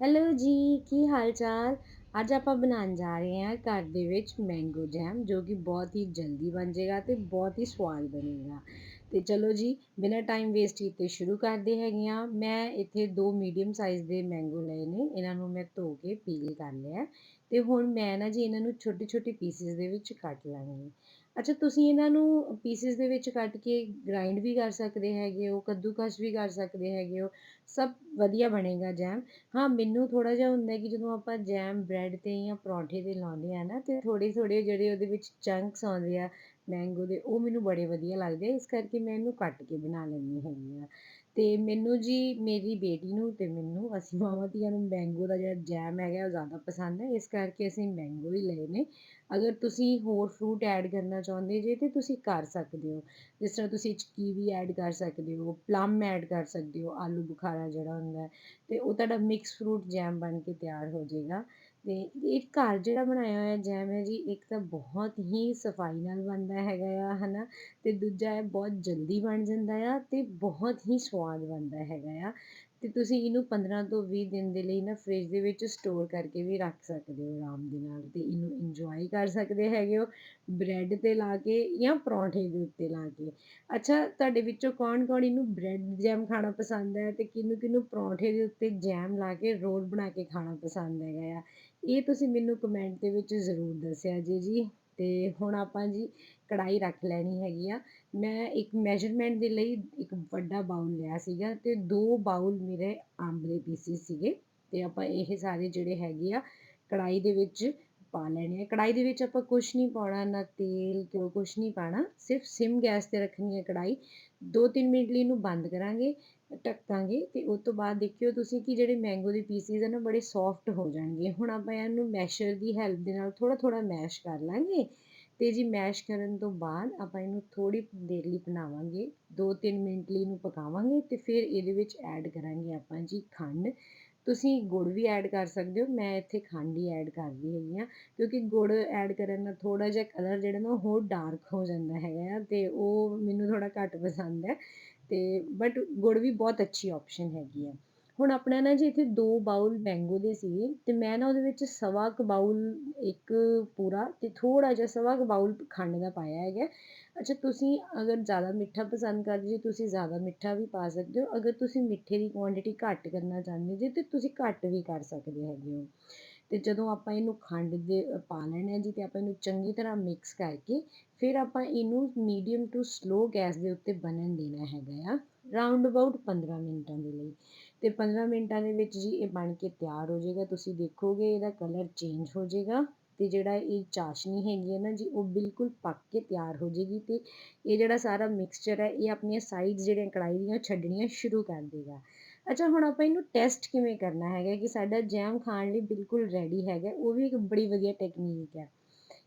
Hello ਜੀ, ਕੀ ਹਾਲ ਚਾਲ ਅੱਜ ਆਪਾਂ ਬਣਾਉਣ ਜਾ ਰਹੇ ਹਾਂ ਘਰ ਦੇ ਵਿੱਚ ਮੈਂਗੋ ਜੈਮ ਜੋ ਕਿ ਬਹੁਤ ਹੀ ਜਲਦੀ ਬਣ ਜਾਏਗਾ ਤੇ ਬਹੁਤ ਹੀ ਸਵਾਦ ਬਣੇਗਾ। ਤੇ ਚਲੋ ਜੀ, ਬਿਨਾਂ ਟਾਈਮ ਵੇਸਟ ਕੀਤੇ ਸ਼ੁਰੂ ਕਰਦੇ ਹੈਗੇ ਆ ਮੈਂ ਇੱਥੇ ਦੋ ਮੀਡੀਅਮ ਸਾਈਜ਼ ਦੇ ਮੈਂਗੋ ਲਏ ਨੇ, ਇਹਨਾਂ ਨੂੰ ਮੈਂ ਧੋ ਕੇ ਪੀਲ ਕਰ ਲਿਆ। ਤੇ ਹੁਣ ਮੈਂ ਨਾ ਜੀ ਇਹਨਾਂ ਨੂੰ ਛੋਟੇ ਛੋਟੇ ਪੀਸਿਸ ਦੇ ਵਿੱਚ ਕੱਟ ਲਾਂਗੀ। ਅੱਛਾ, ਤੁਸੀਂ ਇਹਨਾਂ ਨੂੰ ਪੀਸਿਸ ਦੇ ਵਿੱਚ ਕੱਟ ਕੇ ਗ੍ਰਾਈਂਡ ਵੀ ਕਰ ਸਕਦੇ ਹੈਗੇ ਹੋ, ਕੱਦੂਕਸ ਵੀ ਕਰ ਸਕਦੇ ਹੈਗੇ ਹੋ, ਸਭ ਵਧੀਆ ਬਣੇਗਾ ਜੈਮ ਹਾਂ, ਮੈਨੂੰ ਥੋੜ੍ਹਾ ਜਿਹਾ ਹੁੰਦਾ ਕਿ ਜਦੋਂ ਆਪਾਂ ਜੈਮ ਬ੍ਰੈਡ 'ਤੇ ਜਾਂ ਪਰੌਂਠੇ 'ਤੇ ਲਾਉਂਦੇ ਹਾਂ ਨਾ ਅਤੇ ਥੋੜ੍ਹੇ ਥੋੜ੍ਹੇ ਜਿਹੜੇ ਉਹਦੇ ਵਿੱਚ ਚੰਕਸ ਆਉਂਦੇ ਆ ਮੈਂਗੋ ਦੇ, ਉਹ ਮੈਨੂੰ ਬੜੇ ਵਧੀਆ ਲੱਗਦੇ ਇਸ ਕਰਕੇ ਮੈਂ ਇਹਨੂੰ ਕੱਟ ਕੇ ਬਣਾ ਲੈਂਦੀ ਹੈਗੀ ਆ ਅਤੇ ਮੈਨੂੰ ਜੀ ਮੇਰੀ ਬੇਟੀ ਨੂੰ ਅਤੇ ਮੈਨੂੰ ਅਸੀਂ ਮਾਵਾਂ ਧੀਆਂ ਨੂੰ ਮੈਂਗੋ ਦਾ ਜਿਹੜਾ ਜੈਮ ਹੈਗਾ ਉਹ ਜ਼ਿਆਦਾ ਪਸੰਦ ਹੈ, ਇਸ ਕਰਕੇ ਅਸੀਂ ਮੈਂਗੋ ਹੀ ਲਏ ਨੇ। ਅਗਰ ਤੁਸੀਂ ਹੋਰ ਫਰੂਟ ਐਡ ਕਰਨਾ ਚਾਹੁੰਦੇ ਜੇ ਤਾਂ ਤੁਸੀਂ ਕਰ ਸਕਦੇ ਹੋ। ਜਿਸ ਤਰ੍ਹਾਂ ਤੁਸੀਂ 'ਚ ਕੀਵੀ ਐਡ ਕਰ ਸਕਦੇ ਹੋ ਪਲਮ ਐਡ ਕਰ ਸਕਦੇ ਹੋ, ਆਲੂ ਬੁਖਾਰਾ ਜਿਹੜਾ ਹੁੰਦਾ ਅਤੇ ਉਹ ਤੁਹਾਡਾ ਮਿਕਸ ਫਰੂਟ ਜੈਮ ਬਣ ਕੇ ਤਿਆਰ ਹੋ ਜਾਏਗਾ। ਅਤੇ ਇਹ ਘਰ ਜਿਹੜਾ ਬਣਾਇਆ ਹੋਇਆ ਜੈਮ ਹੈ ਜੀ, ਇੱਕ ਤਾਂ ਬਹੁਤ ਹੀ ਸਫ਼ਾਈ ਨਾਲ ਬਣਦਾ ਹੈਗਾ ਆ ਹੈ ਨਾ ਅਤੇ ਦੂਜਾ ਇਹ ਬਹੁਤ ਜਲਦੀ ਬਣ ਜਾਂਦਾ ਆ ਅਤੇ ਬਹੁਤ ਹੀ ਸਵਾਦ ਬਣਦਾ ਹੈਗਾ ਆ। ਅਤੇ ਤੁਸੀਂ ਇਹਨੂੰ 15 ਤੋਂ ਵੀਹ ਦਿਨ ਦੇ ਲਈ ਨਾ ਫਰਿੱਜ ਦੇ ਵਿੱਚ ਸਟੋਰ ਕਰਕੇ ਵੀ ਰੱਖ ਸਕਦੇ ਹੋ ਆਰਾਮ ਦੇ ਨਾਲ ਅਤੇ ਇਹਨੂੰ ਇੰਜੋਏ ਕਰ ਸਕਦੇ ਹੈਗੇ ਹੋ, ਬ੍ਰੈਡ 'ਤੇ ਲਾ ਕੇ ਜਾਂ ਪਰੌਂਠੇ ਦੇ ਉੱਤੇ ਲਾ ਕੇ। ਅੱਛਾ, ਤੁਹਾਡੇ ਵਿੱਚੋਂ ਕੌਣ ਕੌਣ ਇਹਨੂੰ ਬ੍ਰੈਡ ਜੈਮ ਖਾਣਾ ਪਸੰਦ ਹੈ ਅਤੇ ਕਿਹਨੂੰ ਕਿਹਨੂੰ ਪਰੌਂਠੇ ਦੇ ਉੱਤੇ ਜੈਮ ਲਾ ਕੇ ਰੋਲ ਬਣਾ ਕੇ ਖਾਣਾ ਪਸੰਦ ਹੈਗਾ ਆ? ਇਹ ਤੁਸੀਂ ਮੈਨੂੰ ਕਮੈਂਟ ਦੇ ਵਿੱਚ ਜ਼ਰੂਰ ਦੱਸਿਆ ਜੀ ਜੀ। ਅਤੇ ਹੁਣ ਆਪਾਂ ਜੀ ਕੜਾਈ ਰੱਖ ਲੈਣੀ ਹੈਗੀ ਆ। ਮੈਂ ਇੱਕ ਮੈਜਰਮੈਂਟ ਦੇ ਲਈ ਇੱਕ ਵੱਡਾ ਬਾਊਲ ਲਿਆ ਸੀਗਾ ਅਤੇ ਦੋ ਬਾਊਲ ਮੇਰੇ ਅੰਬ ਦੇ ਪੀਸਿਸ ਸੀਗੇ। ਅਤੇ ਆਪਾਂ ਇਹ ਸਾਰੇ ਜਿਹੜੇ ਹੈਗੇ ਆ ਕੜਾਈ ਦੇ ਵਿੱਚ ਪਾ ਲੈਣੇ ਆ ਕੜਾਈ ਦੇ ਵਿੱਚ ਆਪਾਂ ਕੁਛ ਨਹੀਂ ਪਾਉਣਾ, ਨਾ ਤੇਲ ਕਿਉਂ ਕੁਛ ਨਹੀਂ ਪਾਉਣਾ, ਸਿਰਫ ਸਿਮ ਗੈਸ 'ਤੇ ਰੱਖਣੀ ਹੈ ਕੜਾਈ ਦੋ ਤਿੰਨ ਮਿੰਟ ਲਈ ਇਹਨੂੰ ਬੰਦ ਕਰਾਂਗੇ, ਢੱਕਾਂਗੇ ਅਤੇ ਉਸ ਤੋਂ ਬਾਅਦ ਦੇਖਿਓ ਤੁਸੀਂ ਕਿ ਜਿਹੜੇ ਮੈਂਗੋ ਦੇ ਪੀਸਿਸ ਆ ਨਾ ਬੜੇ ਸੌਫਟ ਹੋ ਜਾਣਗੇ। ਹੁਣ ਆਪਾਂ ਇਹਨੂੰ ਮੈਸ਼ਰ ਦੀ ਹੈਲਪ ਦੇ ਨਾਲ ਥੋੜ੍ਹਾ ਥੋੜ੍ਹਾ ਮੈਸ਼ ਕਰ ਲਾਂਗੇ ਅਤੇ ਜੀ ਮੈਸ਼ ਕਰਨ ਤੋਂ ਬਾਅਦ ਆਪਾਂ ਇਹਨੂੰ ਥੋੜ੍ਹੀ ਦੇਰ ਲਈ ਬਣਾਵਾਂਗੇ ਦੋ ਤਿੰਨ ਮਿੰਟ ਲਈ ਇਹਨੂੰ ਪਕਾਵਾਂਗੇ ਅਤੇ ਫਿਰ ਇਹਦੇ ਵਿੱਚ ਐਡ ਕਰਾਂਗੇ ਆਪਾਂ ਜੀ ਖੰਡ। ਤੁਸੀਂ ਗੁੜ ਵੀ ਐਡ ਕਰ ਸਕਦੇ ਹੋ, ਮੈਂ ਇੱਥੇ ਖੰਡ ਹੀ ਐਡ ਕਰਦੀ ਹੈਗੀ ਹਾਂ, ਕਿਉਂਕਿ ਗੁੜ ਐਡ ਕਰਨ ਨਾਲ ਥੋੜ੍ਹਾ ਜਿਹਾ ਕਲਰ ਜਿਹੜਾ ਨਾ ਹੋਰ ਡਾਰਕ ਹੋ ਜਾਂਦਾ ਹੈਗਾ ਆ ਅਤੇ ਉਹ ਮੈਨੂੰ ਥੋੜ੍ਹਾ ਘੱਟ ਪਸੰਦ ਹੈ ਅਤੇ ਬਟ ਗੁੜ ਵੀ ਬਹੁਤ ਅੱਛੀ ਆਪਸ਼ਨ ਹੈਗੀ ਆ। ਹੁਣ ਆਪਣਾ ਨਾ ਜੀ ਇੱਥੇ ਦੋ ਬਾਊਲ ਮੈਂਗੋ ਦੇ ਸੀਗੇ ਅਤੇ ਮੈਂ ਨਾ ਉਹਦੇ ਵਿੱਚ ਸਵਾ ਕੁ ਬਾਊਲ ਇੱਕ ਪੂਰਾ ਅਤੇ ਥੋੜ੍ਹਾ ਜਿਹਾ ਸਵਾ ਕੁ ਬਾਊਲ ਖੰਡ ਦਾ ਪਾਇਆ ਹੈਗਾ। ਅੱਛਾ, ਤੁਸੀਂ ਅਗਰ ਜ਼ਿਆਦਾ ਮਿੱਠਾ ਪਸੰਦ ਕਰਦੇ ਜੇ, ਤੁਸੀਂ ਜ਼ਿਆਦਾ ਮਿੱਠਾ ਵੀ ਪਾ ਸਕਦੇ ਹੋ। ਅਗਰ ਤੁਸੀਂ ਮਿੱਠੇ ਦੀ ਕੁਆਂਟਿਟੀ ਘੱਟ ਕਰਨਾ ਚਾਹੁੰਦੇ ਜੀ, ਤਾਂ ਤੁਸੀਂ ਘੱਟ ਵੀ ਕਰ ਸਕਦੇ ਹੈਗੇ ਹੋ। ਅਤੇ ਜਦੋਂ ਆਪਾਂ ਇਹਨੂੰ ਖੰਡ ਦੇ ਪਾ ਲੈਣਾ ਜੀ ਅਤੇ ਆਪਾਂ ਇਹਨੂੰ ਚੰਗੀ ਤਰ੍ਹਾਂ ਮਿਕਸ ਕਰਕੇ, ਫਿਰ ਆਪਾਂ ਇਹਨੂੰ ਮੀਡੀਅਮ ਟੂ ਸਲੋ ਗੈਸ ਦੇ ਉੱਤੇ ਬਣਨ ਦੇਣਾ ਹੈਗਾ ਆ। ਰਾਊਂਡ ਅਬਾਊਟ 15 ਮਿੰਟਾਂ ਦੇ ਲਈ। ਅਤੇ 15 ਮਿੰਟਾਂ ਦੇ ਵਿੱਚ ਜੀ ਇਹ ਬਣ ਕੇ ਤਿਆਰ ਹੋ ਜਾਏਗਾ। ਤੁਸੀਂ ਦੇਖੋਗੇ ਇਹਦਾ ਕਲਰ ਚੇਂਜ ਹੋ ਜਾਏਗਾ ਅਤੇ ਜਿਹੜਾ ਇਹ ਚਾਸ਼ਨੀ ਹੈਗੀ ਹੈ ਨਾ ਜੀ, ਉਹ ਬਿਲਕੁਲ ਪੱਕ ਕੇ ਤਿਆਰ ਹੋ ਜਾਏਗੀ ਅਤੇ ਇਹ ਜਿਹੜਾ ਸਾਰਾ ਮਿਕਸਚਰ ਹੈ, ਇਹ ਆਪਣੀਆਂ ਸਾਈਡਸ ਜਿਹੜੀਆਂ ਕੜਾਈ ਦੀਆਂ ਛੱਡਣੀਆਂ ਸ਼ੁਰੂ ਕਰ ਦੇਗਾ। ਅੱਛਾ, ਹੁਣ ਆਪਾਂ ਇਹਨੂੰ ਟੈਸਟ ਕਿਵੇਂ ਕਰਨਾ ਹੈਗਾ ਕਿ ਸਾਡਾ ਜੈਮ ਖਾਣ ਲਈ ਬਿਲਕੁਲ ਰੈਡੀ ਹੈਗਾ, ਉਹ ਵੀ ਇੱਕ ਬੜੀ ਵਧੀਆ ਟੈਕਨੀਕ ਹੈ।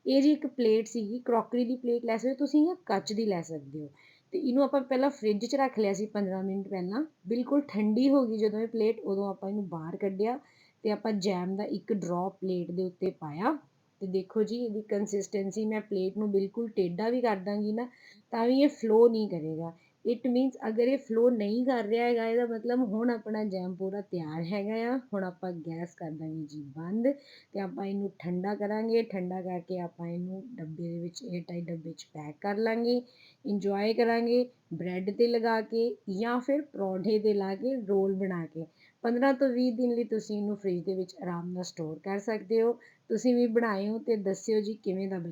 ਇਹ ਜੀ ਇੱਕ ਪਲੇਟ ਸੀਗੀ ਕਰੋਕਰੀ ਦੀ ਪਲੇਟ ਲੈ ਸਕਦੇ ਹੋ, ਤੁਸੀਂ ਜਾਂ ਕੱਚ ਦੀ ਲੈ ਸਕਦੇ ਹੋ। ਅਤੇ ਇਹਨੂੰ ਆਪਾਂ ਪਹਿਲਾਂ ਫਰਿੱਜ 'ਚ ਰੱਖ ਲਿਆ ਸੀ 15 ਮਿੰਟ ਪਹਿਲਾਂ। ਬਿਲਕੁਲ ਠੰਡੀ ਹੋ ਗਈ ਜਦੋਂ ਇਹ ਪਲੇਟ ਉਦੋਂ ਆਪਾਂ ਇਹਨੂੰ ਬਾਹਰ ਕੱਢਿਆ ਅਤੇ ਆਪਾਂ ਜੈਮ ਦਾ ਇੱਕ ਡਰੋਪ ਪਲੇਟ ਦੇ ਉੱਤੇ ਪਾਇਆ। ਅਤੇ ਦੇਖੋ ਜੀ, ਇਹਦੀ ਕੰਸਿਸਟੈਂਸੀ ਮੈਂ ਪਲੇਟ ਨੂੰ ਬਿਲਕੁਲ ਟੇਢਾ ਵੀ ਕਰ ਦਾਂਗੀ ਨਾ, ਤਾਂ ਵੀ ਇਹ ਫਲੋ ਨਹੀਂ ਕਰੇਗਾ। ਇਟ ਮੀਨਸ ਅਗਰ ਇਹ ਫਲੋ ਨਹੀਂ ਕਰ ਰਿਹਾ ਹੈਗਾ, ਇਹਦਾ ਮਤਲਬ ਹੁਣ ਆਪਣਾ ਜੈਮ ਪੂਰਾ ਤਿਆਰ ਹੈਗਾ ਆ। ਹੁਣ ਆਪਾਂ ਗੈਸ ਕਰ ਦਾਂਗੇ ਜੀ ਬੰਦ ਅਤੇ ਆਪਾਂ ਇਹਨੂੰ ਠੰਡਾ ਕਰਾਂਗੇ। ਠੰਡਾ ਕਰਕੇ ਆਪਾਂ ਇਹਨੂੰ ਡੱਬੇ ਦੇ ਵਿੱਚ ਏਅਰ ਟਾਈਟ ਡੱਬੇ 'ਚ ਪੈਕ ਕਰ ਲਾਂਗੇ। ਇੰਜੋਏ ਕਰਾਂਗੇ ਬ੍ਰੈਡ 'ਤੇ ਲਗਾ ਕੇ ਜਾਂ ਫਿਰ ਪਰੌਂਠੇ 'ਤੇ ਲਾ ਕੇ ਰੋਲ ਬਣਾ ਕੇ। 15 ਤੋਂ 20 ਦਿਨ ਲਈ ਤੁਸੀਂ ਇਹਨੂੰ ਫ੍ਰਿਜ ਦੇ ਵਿੱਚ ਆਰਾਮ ਨਾਲ ਸਟੋਰ ਕਰ ਸਕਦੇ ਹੋ। ਤੁਸੀਂ ਵੀ ਬਣਾਇਓ ਅਤੇ ਦੱਸਿਓ ਜੀ ਕਿਵੇਂ ਦਾ ਬਣਿਆ।